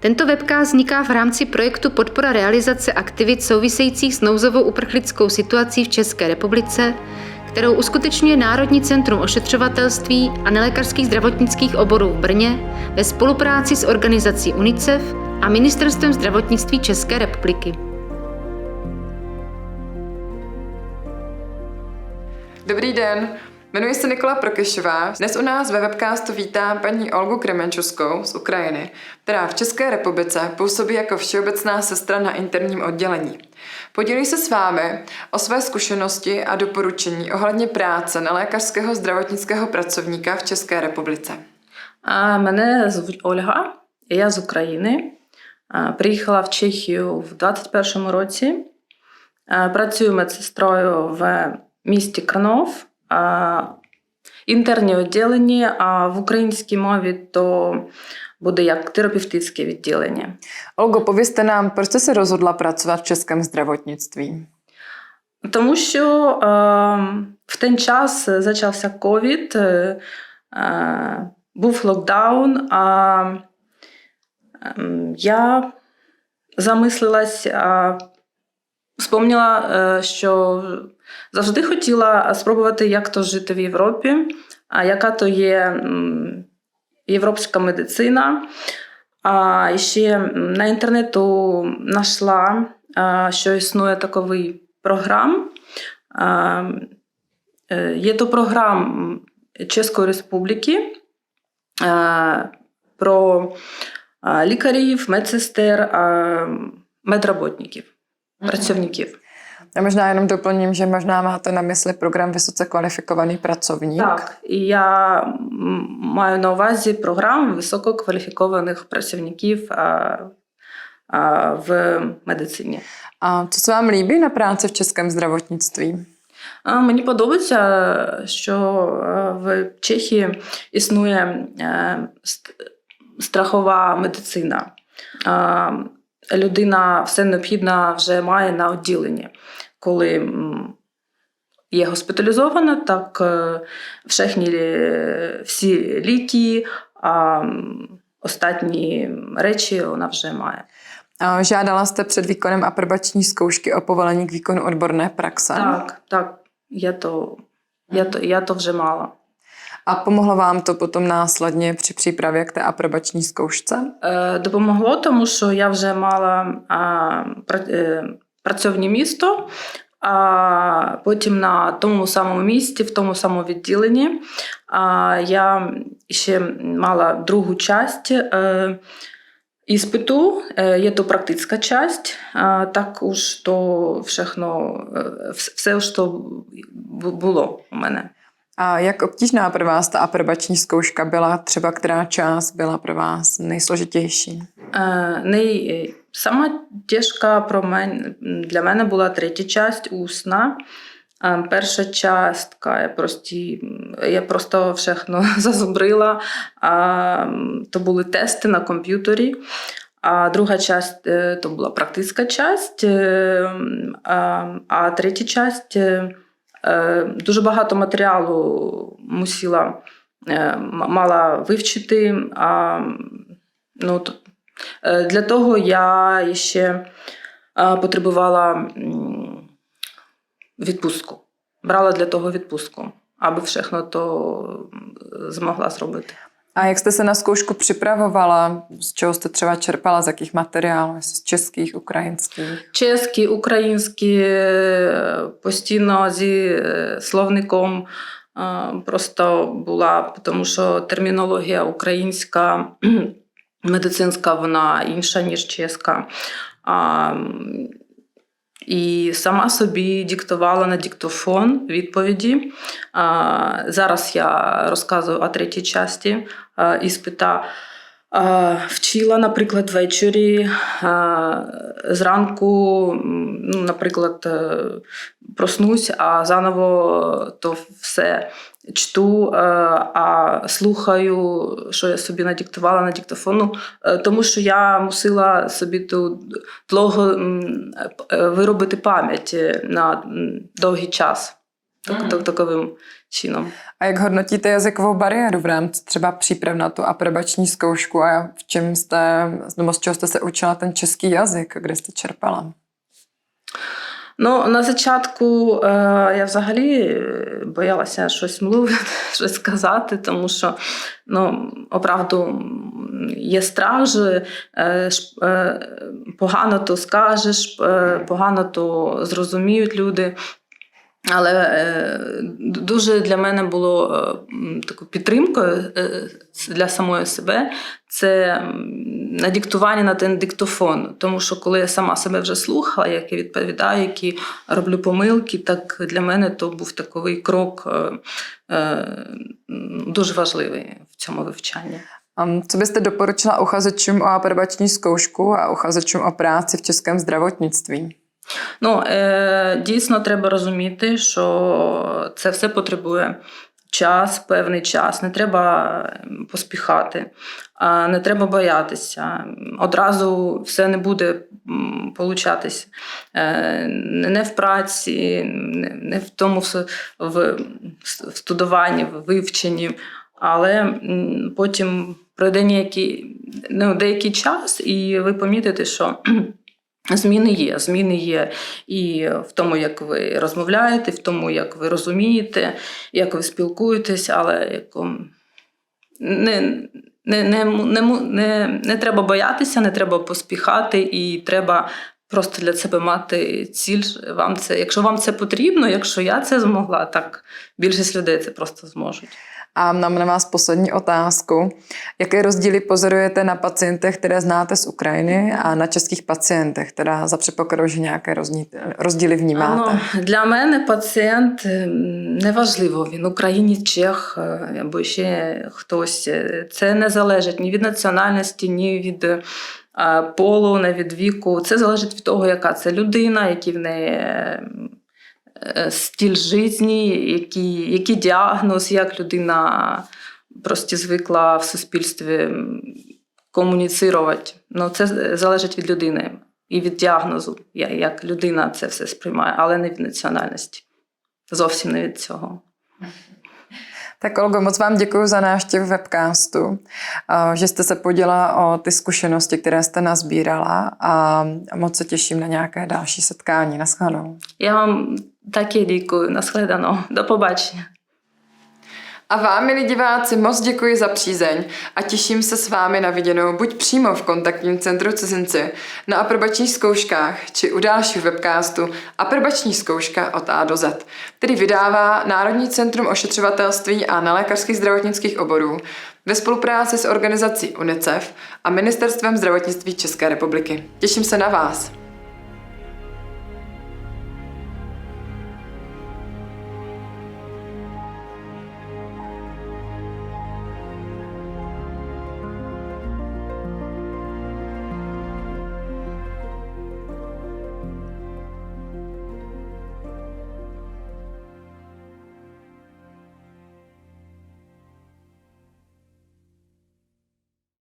Tento webcast vzniká v rámci projektu Podpora realizace aktivit souvisejících s nouzovou uprchlickou situací v České republice, kterou uskutečňuje Národní centrum ošetřovatelství a nelékařských zdravotnických oborů v Brně ve spolupráci s organizací UNICEF a Ministerstvem zdravotnictví České republiky. Dobrý den, jmenuji se Nikola Prokešová. Dnes u nás ve webcastu vítám paní Olgu Kremenčuskou z Ukrajiny, která v České republice působí jako všeobecná sestra na interním oddělení. Podělí se s vámi o své zkušenosti a doporučení ohledně práce na lékařského zdravotnického pracovníka в České republice. А, Мене звуть Ольга, я з України. А, Приїхала в Чехію в 21-му році. А, Працюю медсестрою в місті Крнов. Інтерні відділені, а в українській мові то буде як терапевтичне відділення. Olgo, povězte nám, proč jste se rozhodla pracovat v českém zdravotnictví? Тому що е, в той час почався ковід, е, е, був локдаун, а ем, я замислилась, вспомнила, е, що завжди хотіла спробувати, як то жити в Європі, а яка то є європейська медицина. А ще на інтернету знайшла, що існує таковий програм. Е, Є то програм Чеської Республіки про лікарів, медсестер, медработників, працівників. Já možná jenom doplním, že možná máte na mysli program Vysoce kvalifikovaný pracovník. Я м, маю на увазі програму висококваліфікованих працівників а, а, в медицині. A co se vám líbí na práci v českém zdravotnictví? А, Мені подобається, що в Чехії існує страхова медицина. А, Людина все необхідне вже має на відділенні. Коли є госпіталізована, так е, вшехні всі ліки, а м, остатні речі вона вже має. Žádala jste před výkonem aprobační zkoušky o povolení k výkonu odborné praxe? Так, так, я то, я то вже мала. A pomohlo vám to potom následně při přípravě k té aprobační zkoušce? Допомогло, тому що я вже мала а, пра- працівне місто, а потім на тому самому місці, в тому самому відділенні, а, я ще мала другу часть е, іспиту. Є то практична часть, а, також то все, що було у мене. A jak obtížná pro vás ta aprobační zkouška byla? Třeba která část byla pro vás nejsložitější? Е, Не, сама тяжка про мен, для мене була третя часть усна. Е, Перша частка я просто, я просто všechno зазубрила. А, м, то були тести на комп'ютері. А друга часть е, то була практична часть. е, м, А, а третя часть е, е, дуже багато матеріалу мусила е, мала вивчити. А, ну, Е, Для того я ще е, потребувала відпустку. Брала для того відпустку, аби všechno то змогла зробити. A jak jste se na zkoušku připravovala? Z čeho jste třeba čerpala? Z jakých materiálů? Z českých, ukrajinských? Чеські, українські постійно зі словником просто була, тому що термінологія українська, медицинська, вона інша, ніж чеська. І сама собі диктувала на диктофон відповіді. Зараз я розказую о третій часті іспита. Вчила, наприклад, ввечері, зранку, ну, наприклад, е, проснусь, а заново то все чту, е, а слухаю, що я собі надиктувала на диктофону, е, тому що я мусила собі ту довго виробити пам'ять на довгий час. Так, так, таковим чином. A jak hodnotíte jazykovou bariéru v rámci třeba příprav na tu aprobační zkoušku a v čem jste, nebo z čeho jste se učila ten český jazyk, kde jste čerpala? Ну, на початку е, я взагалі боялася щось мовити, щось сказати, тому що ну, оправду є страх, же, е, е, погано то скажеш, е, погано то зрозуміють люди. Але е, дуже для мене було е, такою підтримкою е, для самої себе це м, надиктування на ten диктофон. Тому що коли я сама себе вже слухала, як я відповідаю, які роблю помилки, так для мене то був таковий крок дуже важливий в цьому вивчанні. Co byste doporučila uchazečům o aprobační zkoušku a uchazečům o práci v českém zdravotnictví? Ну, е, дійсно треба розуміти, що це все потребує час, певний час. Не треба поспіхати, не треба боятися. Одразу все не буде м, получатись. Е, не в праці, не в тому в студуванні, в вивченні. Але потім пройде ніякий, ну, деякий час, і ви помітите, що Зміни є. Зміни є і в тому, як ви розмовляєте, в тому, як ви розумієте, як ви спілкуєтесь, але яком. не, не, не, не, не, не треба боятися, не треба поспіхати, і треба просто для себе мати ціль. Вам це, якщо вам це потрібно, якщо я це змогла, так більшість людей це просто зможуть. A mám na vás poslední otázku. Jaké rozdíly pozorujete na pacientech, které znáte z Ukrajiny a na českých pacientech, teda za předpokladu, že nějaké rozdíly, vnímáte? Ну, для мене пацієнт е, неважливо, він українець, чех е, або ще хтось. Це не залежить ні від національності, ні від полу, ні від віку. Це залежить від того, яка це людина, який в неї е, е, стиль життя, який, який діагноз, як людина просто звикла в суспільстві комуніцирувати. Ну, це залежить від людини і від діагнозу, як людина це все сприймає, але не від національності. Зовсім не від цього. Tak Olgo, moc vám děkuji za návštěvu webcastu, že jste se podělila o ty zkušenosti, které jste nazbírala a moc se těším na nějaké další setkání. Naschledanou. Já vám taky děkuji. Naschledanou. Do pobačení. A vám, milí diváci, moc děkuji za přízeň a těším se s vámi na viděnou buď přímo v kontaktním centru cizinci, na aprobačních zkouškách či u dalších webcastu Aprobační zkouška od A do Z, který vydává Národní centrum ošetřovatelství a nelékařských zdravotnických oborů ve spolupráci s organizací UNICEF a Ministerstvem zdravotnictví České republiky. Těším se na vás.